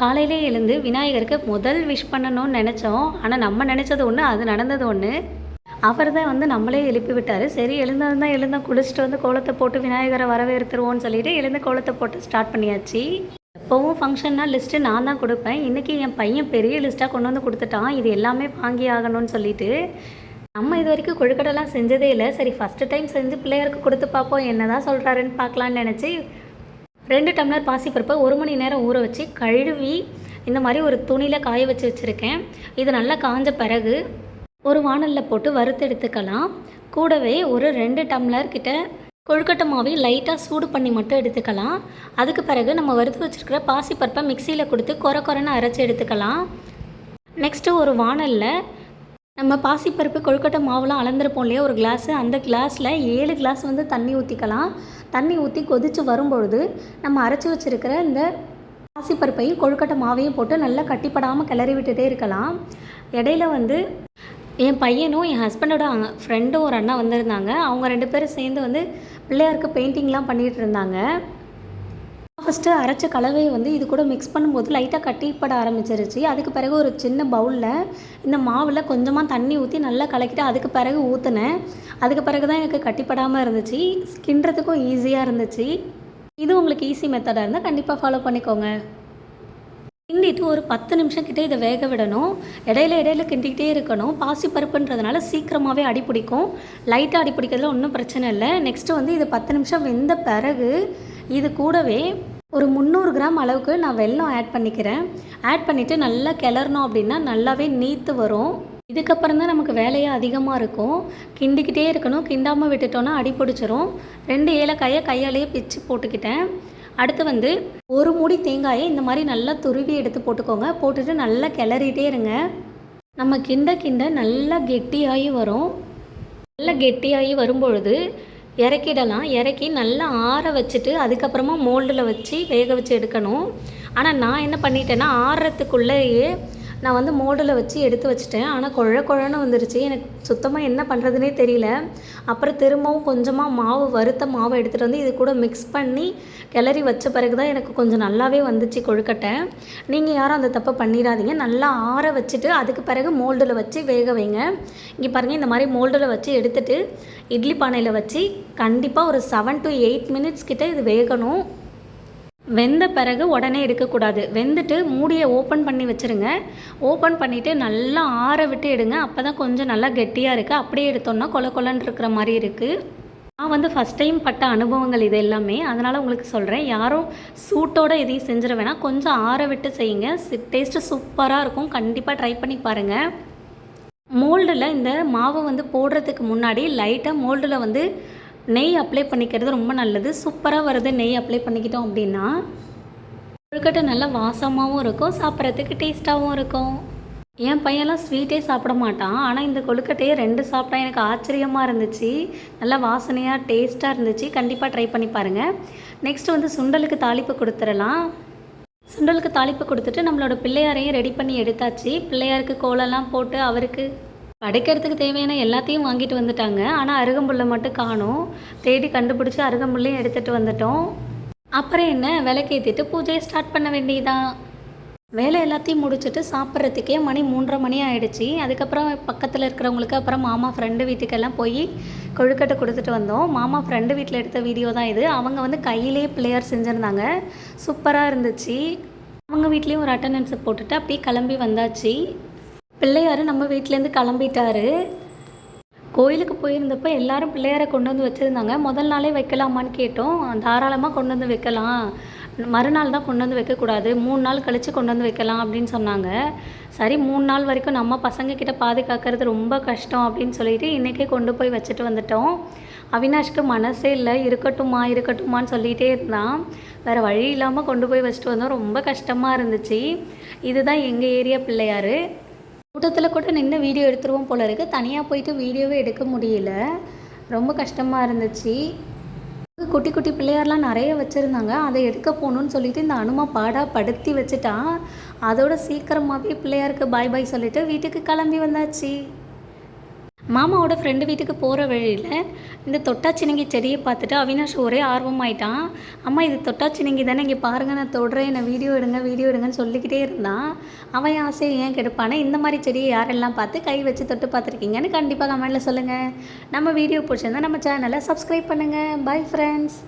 காலையிலே எழுந்து விநாயகருக்கு முதல் விஷ் பண்ணணும்னு நினச்சோம். ஆனால் நம்ம நினச்சது ஒன்று அது நடந்தது ஒன்று அவர் தான் வந்து நம்மளே எழுப்பி விட்டார். சரி எழுந்தது தான் எழுந்தோம் குளிச்சுட்டு வந்து கோலத்தை போட்டு விநாயகரை வரவேற்றுருவோம்னு சொல்லிட்டு எழுந்து கோலத்தை போட்டு ஸ்டார்ட் பண்ணியாச்சு. எப்போவும் ஃபங்க்ஷன்னா லிஸ்ட்டு நான் தான் கொடுப்பேன். இன்றைக்கி என் பையன் பெரிய லிஸ்ட்டாக கொண்டு வந்து கொடுத்துட்டான். இது எல்லாமே வாங்கி ஆகணும்னு சொல்லிட்டு. நம்ம இது வரைக்கும் கொழுக்கட்டைலாம் செஞ்சதே இல்லை. சரி ஃபஸ்ட்டு டைம் செஞ்சு பிள்ளையாருக்கு கொடுத்து பார்ப்போம். என்ன தான் சொல்கிறாருன்னு பார்க்கலான்னு நினச்சி ரெண்டு டம்ளர் பாசிப்பருப்பை ஒரு மணி நேரம் ஊற வச்சு கழுவி இந்த மாதிரி ஒரு துணியில் காய வச்சு வச்சுருக்கேன். இது நல்லா காஞ்ச பிறகு ஒரு வாணலில் போட்டு வறுத்து எடுத்துக்கலாம். கூடவே ஒரு ரெண்டு டம்ளர் கிட்ட கொழுக்கட்டை மாவை லைட்டாக சூடு பண்ணி மட்டும் எடுத்துக்கலாம். அதுக்கு பிறகு நம்ம வறுத்து வச்சுருக்கிற பாசிப்பருப்பை மிக்சியில் கொடுத்து கொர கொரன்னு அரைச்சி எடுத்துக்கலாம். நெக்ஸ்ட்டு ஒரு வாணலில் நம்ம பாசிப்பருப்பு கொழுக்கட்டை மாவுலாம் அளந்துருப்போம் இல்லையா? ஒரு கிளாஸு அந்த கிளாஸில் ஏழு கிளாஸ் வந்து தண்ணி ஊற்றிக்கலாம் தண்ணி ஊற்றி கொதித்து வரும்பொழுது நம்ம அரைச்சி வச்சுருக்கிற இந்த பாசிப்பருப்பையும் கொழுக்கட்டை மாவையும் போட்டு நல்லா கட்டிப்படாமல் கிளறி விட்டுட்டே இருக்கலாம். இடையில வந்து என் பையனும் என் ஹஸ்பண்டோட ஃப்ரெண்டும் ஒரு அண்ணா வந்திருந்தாங்க. அவங்க ரெண்டு பேரும் சேர்ந்து வந்து பிள்ளையாருக்கு பெயிண்டிங்லாம் பண்ணிகிட்டு இருந்தாங்க. ஃபஸ்ட்டு அரைச்ச கலவையை வந்து இது கூட மிக்ஸ் பண்ணும்போது லைட்டாக கட்டிப்பட ஆரம்பிச்சிருச்சு. அதுக்கு பிறகு ஒரு சின்ன பவுலில் இந்த மாவில் கொஞ்சமாக தண்ணி ஊற்றி நல்லா கலக்கிட்டு அதுக்கு பிறகு ஊற்றினேன் அதுக்கு பிறகு தான் எனக்கு கட்டிப்படாமல் இருந்துச்சு. கிண்டுறதுக்கும் ஈஸியாக இருந்துச்சு. இது உங்களுக்கு ஈஸி மெத்தடாக இருந்தால் கண்டிப்பாக ஃபாலோ பண்ணிக்கோங்க. கிண்டிட்டு ஒரு பத்து நிமிஷம் கிட்டே இதை வேக விடணும். இடையில இடையில கிண்டிக்கிட்டே இருக்கணும். பாசி பருப்புன்றதுனால சீக்கிரமாகவே அடி பிடிக்கும். லைட்டாக அடி பிடிக்கிறதுல ஒன்றும் பிரச்சனை இல்லை. நெக்ஸ்ட்டு வந்து இது பத்து நிமிஷம் வெந்த பிறகு இது கூடவே ஒரு முந்நூறு கிராம் அளவுக்கு நான் வெல்லம் ஆட் பண்ணிக்கிறேன். ஆட் பண்ணிவிட்டு நல்லா கிளறணும் அப்படின்னா நல்லாவே நீத்து வரும். இதுக்கப்புறம் தான் நமக்கு வேலையே அதிகமாக இருக்கும். கிண்டிக்கிட்டே இருக்கணும். கிண்டாமல் விட்டுட்டோன்னா அடி பிடிச்சிரும். ரெண்டு ஏலக்காயை கையாலேயே பிச்சு போட்டுக்கிட்டேன். அடுத்து வந்து ஒரு மூடி தேங்காயை இந்த மாதிரி நல்லா துருவி எடுத்து போட்டுக்கோங்க. போட்டுட்டு நல்லா கிளறிட்டே இருங்க. நம்ம கிண்ட கிண்ட நல்லா கெட்டியாகி வரும். நல்லா கெட்டியாகி வரும்பொழுது இறக்கிடலாம். இறக்கி நல்லா ஆற வச்சுட்டு அதுக்கப்புறமா மோல்டில் வச்சு வேக வச்சு எடுக்கணும். ஆனால் நான் என்ன பண்ணிட்டேன்னா ஆறுறதுக்குள்ளேயே நான் வந்து மோல்டில் வச்சு எடுத்து வச்சுட்டேன். ஆனால் குழ குழன்னு வந்துருச்சு. எனக்கு சுத்தமாக என்ன பண்ணுறதுனே தெரியல. அப்புறம் திரும்பவும் கொஞ்சமாக மாவு வறுத்த மாவை எடுத்துகிட்டு வந்து இது கூட மிக்ஸ் பண்ணி கிளறி வச்ச பிறகு தான் எனக்கு கொஞ்சம் நல்லாவே வந்துச்சு கொழுக்கட்டை. நீங்கள் யாரும் அந்த தப்பை பண்ணிடாதீங்க நல்லா ஆற வச்சுட்டு அதுக்கு பிறகு மோல்டில் வச்சு வேக வைங்க. இங்கே பாருங்கள் இந்த மாதிரி மோல்டில் வச்சு எடுத்துகிட்டு இட்லி பானையில் வச்சு கண்டிப்பாக ஒரு செவன் டு எயிட் மினிட்ஸ் கிட்டே இது வேகணும். வெந்த பிறகு உடனே எடுக்கக்கூடாது. வெந்துட்டு மூடியை ஓப்பன் பண்ணி வச்சுருங்க. ஓப்பன் பண்ணிவிட்டு நல்லா ஆற விட்டு எடுங்க. அப்போ தான் கொஞ்சம் நல்லா கெட்டியாக இருக்குது அப்படியே எடுத்தோன்னா கொல கொலன்னு இருக்கிற மாதிரி இருக்குது நான் வந்து ஃபஸ்ட் டைம் பட்ட அனுபவங்கள் இது எல்லாமே. அதனால் உங்களுக்கு சொல்கிறேன் யாரும் சூட்டோட எதையும் செஞ்சிட வேணாம். கொஞ்சம் ஆற விட்டு செய்யுங்க. டேஸ்ட்டு சூப்பராக இருக்கும். கண்டிப்பாக ட்ரை பண்ணி பாருங்கள் மோல்டில் இந்த மாவை வந்து போடுறதுக்கு முன்னாடி லைட்டாக மோல்டில் வந்து நெய் அப்ளை பண்ணிக்கிறது ரொம்ப நல்லது. சூப்பராக வருது நெய் அப்ளை பண்ணிக்கிட்டோம் அப்படின்னா கொழுக்கட்டை நல்லா வாசமாகவும் இருக்கும் சாப்பிட்றதுக்கு டேஸ்ட்டாகவும் இருக்கும். என் பையன்லாம் ஸ்வீட்டே சாப்பிட மாட்டான். ஆனால் இந்த கொழுக்கட்டையை ரெண்டு சாப்பிட்டா எனக்கு ஆச்சரியமாக இருந்துச்சு. நல்லா வாசனையாக டேஸ்ட்டாக இருந்துச்சு. கண்டிப்பாக ட்ரை பண்ணி பாருங்கள் நெக்ஸ்ட் வந்து சுண்டலுக்கு தாளிப்பு கொடுத்துடலாம். சுண்டலுக்கு தாளிப்பு கொடுத்துட்டு நம்மளோட பிள்ளையாரையும் ரெடி பண்ணி எடுத்தாச்சு. பிள்ளையாருக்கு கோலம்லாம் போட்டு அவருக்கு படைக்கிறதுக்கு தேவையான எல்லாத்தையும் வாங்கிட்டு வந்துட்டாங்க. ஆனால் அருகம்புல்லை மட்டும் காணும். தேடி கண்டுபிடிச்சி அருகம்புல்லையும் எடுத்துகிட்டு வந்துட்டோம். அப்புறம் என்ன? விளக்கேற்றிட்டு பூஜையை ஸ்டார்ட் பண்ண வேண்டியதான் வேலை எல்லாத்தையும் முடிச்சுட்டு சாப்பிட்றதுக்கே மணி மூன்றரை மணி ஆயிடுச்சு. அதுக்கப்புறம் பக்கத்தில் இருக்கிறவங்களுக்கு அப்புறம் மாமா ஃப்ரெண்டு வீட்டுக்கெல்லாம் போய் கொழுக்கட்டை கொடுத்துட்டு வந்தோம். மாமா ஃப்ரெண்டு வீட்டில் எடுத்த வீடியோ தான் இது. அவங்க வந்து கையிலே பிள்ளையார் செஞ்சுருந்தாங்க. சூப்பராக இருந்துச்சு. அவங்க வீட்லேயும் ஒரு அட்டண்டன்ஸை போட்டுட்டு அப்படியே கிளம்பி வந்தாச்சு. பிள்ளையார் நம்ம வீட்டிலேருந்து கிளம்பிட்டாரு. கோயிலுக்கு போயிருந்தப்போ எல்லாரும் பிள்ளையாரை கொண்டு வந்து வச்சுருந்தாங்க. முதல் நாளே வைக்கலாமான்னு கேட்டோம். தாராளமாக கொண்டு வந்து வைக்கலாம். மறுநாள் தான் கொண்டு வந்து வைக்கக்கூடாது. மூணு நாள் கழித்து கொண்டு வந்து வைக்கலாம் அப்படின்னு சொன்னாங்க. சரி மூணு நாள் வரைக்கும் நம்ம பசங்க கிட்ட பாதுகாக்கிறது ரொம்ப கஷ்டம் அப்படின்னு சொல்லிட்டு இன்றைக்கே கொண்டு போய் வச்சுட்டு வந்துட்டோம். அவினாஷ்க்கு மனசே இல்லை. இருக்கட்டுமா இருக்கட்டுமான்னு சொல்லிகிட்டே இருந்தான். வேறு வழி இல்லாமல் கொண்டு போய் வச்சுட்டு வந்தோம். ரொம்ப கஷ்டமாக இருந்துச்சு. இதுதான் எங்கள் ஏரியா பிள்ளையார். கூட்டத்தில் கூட நின்று வீடியோ எடுத்துருவோம் போல இருக்குது தனியாக போயிட்டு வீடியோவே எடுக்க முடியல. ரொம்ப கஷ்டமாக இருந்துச்சு. குட்டி குட்டி பிள்ளையார்லாம் நிறைய வச்சுருந்தாங்க. அதை எடுக்க போகணுன்னு சொல்லிட்டு இந்த அனுமா பாடா படுத்தி வச்சுட்டான் அதோட சீக்கிரமாகவே பிள்ளையாருக்கு பாய் பாய் சொல்லிட்டு வீட்டுக்கு கிளம்பி வந்தாச்சு. மாமாவோட ஃப்ரெண்டு வீட்டுக்கு போகிற வழியில் இந்த தொட்டாச்சினங்கி செடியை பார்த்துட்டு அவினாஷ் ஒரே ஆர்வமாயிட்டான். அம்மா இது தொட்டாச்சினங்கி தானே இங்கே பாருங்கள் நான் தொடுறேன் என்னை வீடியோ எடுங்க வீடியோ எடுங்கன்னு சொல்லிக்கிட்டே இருந்தான். அவன் ஆசையை ஏன் கெடுப்பானே இந்த மாதிரி செடியை யாரெல்லாம் பார்த்து கை வச்சு தொட்டு பார்த்துருக்கீங்கன்னு கண்டிப்பாக கமெண்ட்டில் சொல்லுங்கள் நம்ம வீடியோ பிடிச்சிருந்தா நம்ம சேனலை சப்ஸ்கிரைப் பண்ணுங்கள் பை ஃப்ரெண்ட்ஸ்